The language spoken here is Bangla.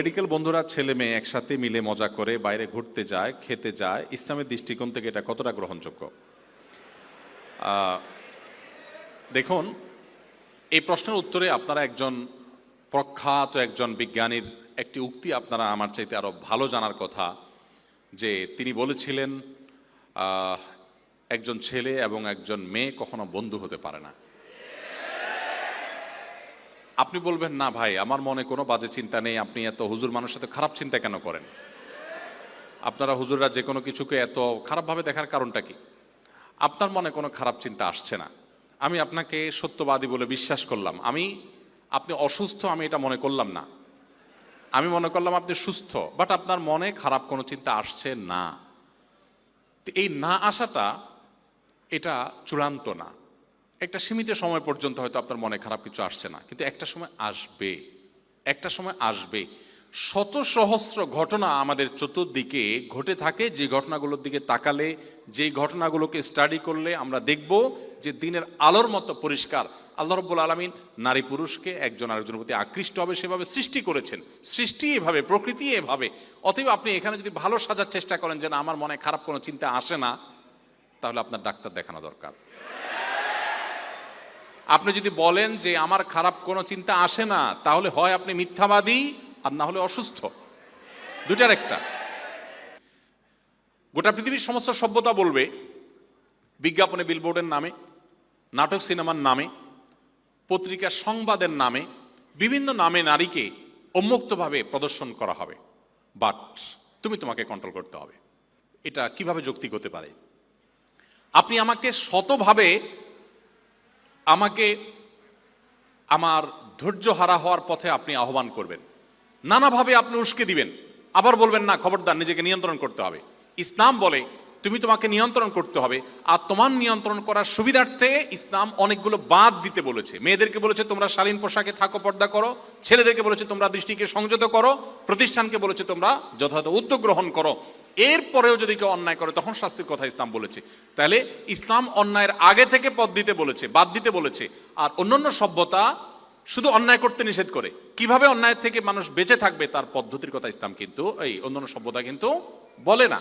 মেডিকেল বন্ধুরা, ছেলে মেয়ে একসাথে মিলে মজা করে বাইরে ঘুরতে যায়, খেতে যায়। ইসলামের দৃষ্টিকোণ থেকে এটা কতটা গ্রহণযোগ্য? দেখুন, এই প্রশ্নের উত্তরে আপনারা একজন প্রখ্যাত একজন বিজ্ঞানীর একটি উক্তি আপনারা আমার চাইতে আরও ভালো জানার কথা, যে তিনি বলেছিলেন একজন ছেলে এবং একজন মেয়ে কখনো বন্ধু হতে পারে না। আপনি বলবেন, না ভাই, আমার মনে কোনো বাজে চিন্তা নেই, আপনি এত হুজুর মানুষের সাথে খারাপ চিন্তা কেন করেন? আপনারা হুজুররা যে কোনো কিছুকে এত খারাপভাবে দেখার কারণটা কি? আপনার মনে কোনো খারাপ চিন্তা আসছে না? আমি আপনাকে সত্যবাদী বলে বিশ্বাস করলাম। আমি, আপনি অসুস্থ, আমি এটা মনে করলাম না। আমি মনে করলাম আপনি সুস্থ বাট আপনার মনে খারাপ কোনো চিন্তা আসছে না। এই না আসাটা, এটা চূড়ান্ত না। একটা সীমিত সময় পর্যন্ত হয়তো আপনার মনে খারাপ কিছু আসছে না, কিন্তু একটা সময় আসবে, একটা সময় আসবে। শত সহস্র ঘটনা আমাদের চতুর্দিকে ঘটে থাকে, যে ঘটনাগুলোর দিকে তাকালে যেই ঘটনাগুলোকে স্টাডি করলে আমরা দেখব যে দিনের আলোর মতো পরিষ্কার। আল্লাহ রব্বুল আলমিন নারী পুরুষকে একজন আরেকজনের প্রতি আকৃষ্ট হবে, সেভাবে সৃষ্টি করেছেন। সৃষ্টি এভাবে, প্রকৃতি এভাবে। অতএব আপনি এখানে যদি ভালো সাজার চেষ্টা করেন যে না, আমার মনে খারাপ কোনো চিন্তা আসে না, তাহলে আপনার ডাক্তার দেখানো দরকার। আপনি যদি বলেন যে আমার খারাপ কোনো চিন্তা আসে না, তাহলে হয় আপনি মিথ্যাবাদী আর না হলে অসুস্থ। দুটার একটা। গোটা পৃথিবীর সমস্ত সভ্যতা বলবে, বিজ্ঞাপনে বিলবোর্ডের নামে, নাটক সিনেমার নামে পত্রিকা সংবাদের নামে, বিভিন্ন নামে নারীকে উন্মুক্তভাবে প্রদর্শন করা হবে। বাট তুমি তোমাকে কন্ট্রোল করতে হবে। এটা কীভাবে যৌক্তিক হতে পারে? আপনি আমাকে শতভাবে আমাকে আমার ধৈর্য হারা হওয়ার পথে আপনি আহ্বান করবেন। নানাভাবে আপনি উস্কে দিবেন। আবার বলবেন, না, খবরদার, নিজেকে নিয়ন্ত্রণ করতে হবে। ইসলাম বলে, তুমি তোমাকে নিয়ন্ত্রণ করতে হবে। আর তোমার নিয়ন্ত্রণ করার সুবিধার্থে ইসলাম অনেকগুলো বাদ দিতে বলেছে। মেয়েদেরকে বলেছে, তোমরা শালীন পোশাকে থাকো, পর্দা করো। ছেলেদেরকে বলেছে, তোমরা দৃষ্টিকে সংযত করো। প্রতিষ্ঠানকে বলেছে, তোমরা যথাযথ উদ্যোগ গ্রহণ করো। এরপরেও যদি কেউ অন্যায় করে, তখন শাস্তির কথা ইসলাম বলেছে। তাহলে ইসলাম অন্যায়ের আগে থেকে পদ দিতে বলেছে, বাদ দিতে বলেছে। আর অন্যান্য সভ্যতা শুধু অন্যায় করতে নিষেধ করে। কীভাবে অন্যায় থেকে মানুষ বেঁচে থাকবে তার পদ্ধতির কথা ইসলাম কিন্তু, এই অন্যান্য সভ্যতা কিন্তু বলে না।